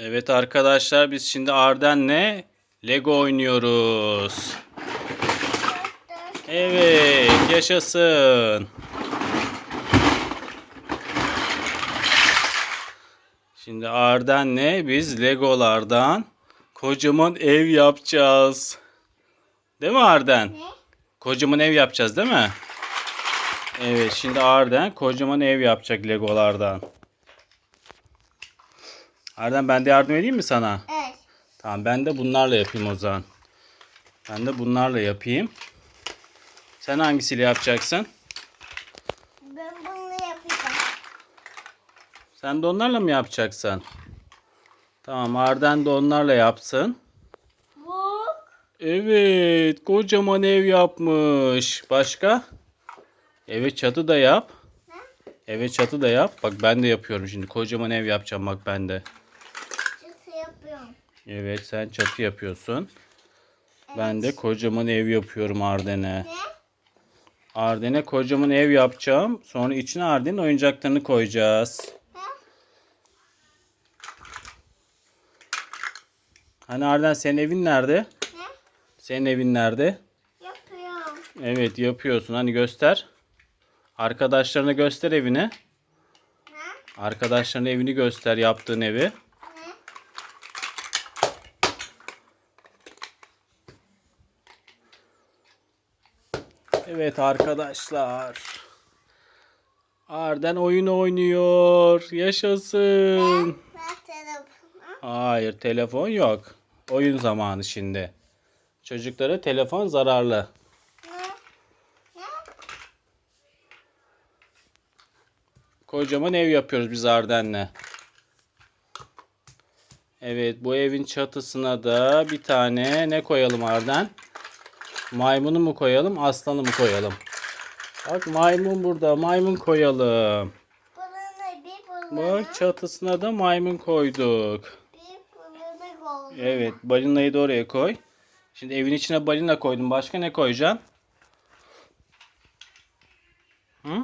Evet arkadaşlar biz şimdi Arden'le Lego oynuyoruz. Evet yaşasın. Şimdi Arden'le biz Legolardan kocaman ev yapacağız. Değil mi Arden? Ne? Kocaman ev yapacağız değil mi? Evet şimdi Arden kocaman ev yapacak Legolardan. Arden ben de yardım edeyim mi sana? Evet. Tamam ben de bunlarla yapayım o zaman. Ben de bunlarla yapayım. Sen hangisiyle yapacaksın? Ben bunu yapacağım. Sen de onlarla mı yapacaksın? Tamam Arden de onlarla yapsın. Bu. Evet kocaman ev yapmış. Başka? Evet çatı da yap. Evet çatı da yap. Bak ben de yapıyorum şimdi. Kocaman ev yapacağım bak ben de. Yapıyorum. Evet sen çatı yapıyorsun. Ben de kocaman ev yapıyorum Arden'e. Ne? Arden'e kocaman ev yapacağım. Sonra içine Arden'in oyuncaklarını koyacağız. Ne? Hani Arden senin evin nerede? Ne? Senin evin nerede? Yapıyorum. Evet yapıyorsun. Hani göster. Arkadaşlarına göster evini. Ne? Arkadaşlarına evini göster yaptığın evi. Evet arkadaşlar. Arden oyun oynuyor. Yaşasın. Hayır telefon yok. Oyun zamanı şimdi. Çocuklara telefon zararlı. Kocaman ev yapıyoruz biz Arden'le. Evet bu evin çatısına da bir tane ne koyalım Arden? Maymunu mu koyalım aslanı mı koyalım? Bak maymun burada maymun koyalım. Bir bunu. Bak çatısına da maymun koyduk. Bir. Evet balinayı da oraya koy. Şimdi evin içine balina koydum. Başka ne koyacaksın? Hı? Bir,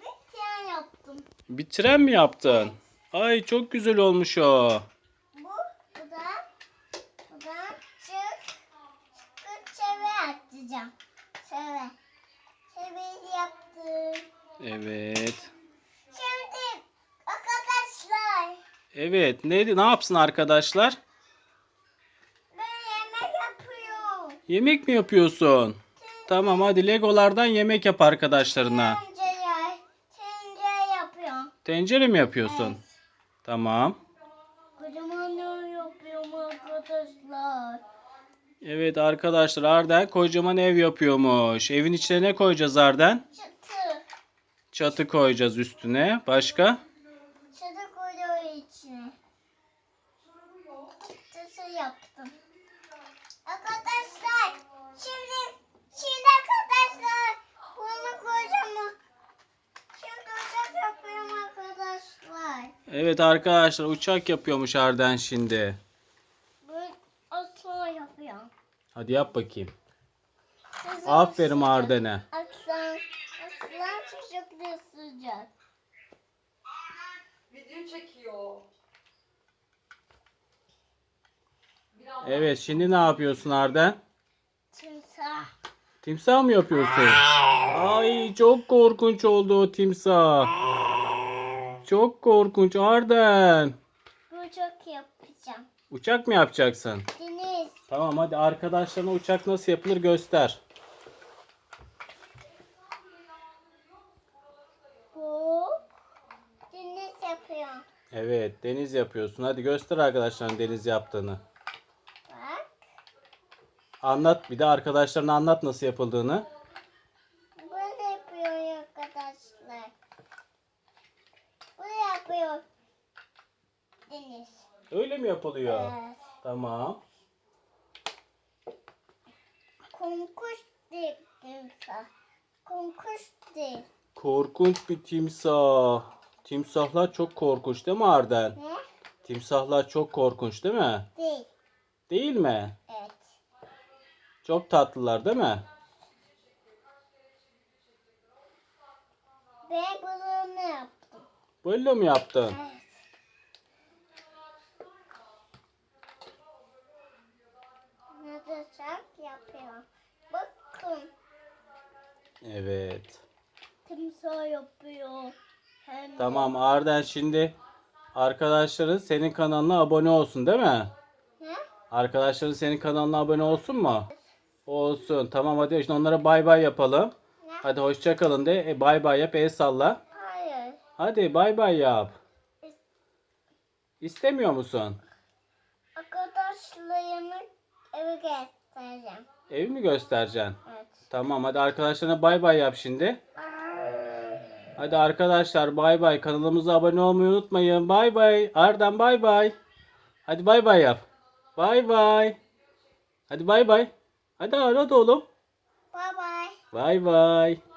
bir tane yaptım. Bir tren mi yaptın? Ay çok güzel olmuş o. Bu, bu da, bu da çık, çıkıp atacağım. Çeve. Çeveyi yaptım. Evet. Şimdi arkadaşlar Evet. Ne, ne yapsın arkadaşlar? ben yemek yapıyorum. Yemek mi yapıyorsun? Tamam hadi Legolardan yemek yap arkadaşlarına. Tencere, tencere yapıyorum. Tencere mi yapıyorsun? Tamam. Kocaman yapıyorum arkadaşlar. Evet arkadaşlar Arden kocaman ev yapıyormuş. Evin içine ne koyacağız Arden? Çıtı, Çatı koyacağız üstüne. Başka? çıtı koyuyor içine. Çıtısı yaptım. Arkadaşlar, şimdi, şimdi arkadaşlar, bunu koyacağım. Şimdi uçak yapıyorum arkadaşlar. Evet arkadaşlar uçak yapıyormuş Arden şimdi. Ben aslan yapıyorum. Hadi yap bakayım. Sizin Aferin sıcak. Arden'e. Aslan, aslan çocuklu sıcak. Video çekiyor. Biraz Evet şimdi ne yapıyorsun Arden? Timsah. Timsah mı yapıyorsun? Ay çok korkunç oldu o timsah. Çok korkunç Arden. Bu çok yapacağım. Uçak mı yapacaksın? Deniz. Tamam hadi arkadaşlarına uçak nasıl yapılır göster. Bu deniz yapıyorum. Evet deniz yapıyorsun. Hadi göster arkadaşlarına deniz yaptığını. Bak. Anlat bir de arkadaşlarına anlat nasıl yapıldığını. Böyle yapıyor arkadaşlar. Böyle yapıyor. Deniz. Öyle mi yapılıyor? Evet. Tamam. Konkuş değil timsah. Konkuş değil. Korkunç bir timsah. Timsahlar çok korkunç değil mi Arden? Ne? Timsahlar çok korkunç değil mi? Değil. Değil mi? Evet. Çok tatlılar değil mi? Ben bunu yaptım. Böyle mi yaptın? Evet. Evet. Timsah yapıyor. Hem Tamam Arden şimdi arkadaşların senin kanalına abone olsun değil mi? Ne? Arkadaşların senin kanalına abone olsun mu? Olsun. Tamam hadi şimdi onlara bay bay yapalım. Ne? Hadi hoşça kalın de. E, bay bay yap. El salla. Hayır. Hadi bay bay yap. İstemiyor musun? Arkadaşlarımı eve göstereceğim. Evi mi göstereceksin? Evet. Tamam hadi arkadaşlarına bay bay yap şimdi. Hadi arkadaşlar bay bay. Kanalımıza abone olmayı unutmayın. Bay bay. Arden bay bay. Hadi bay bay yap. Bay bay. Hadi bay bay. Hadi ara da oğlum. Bye bye. Bay bay.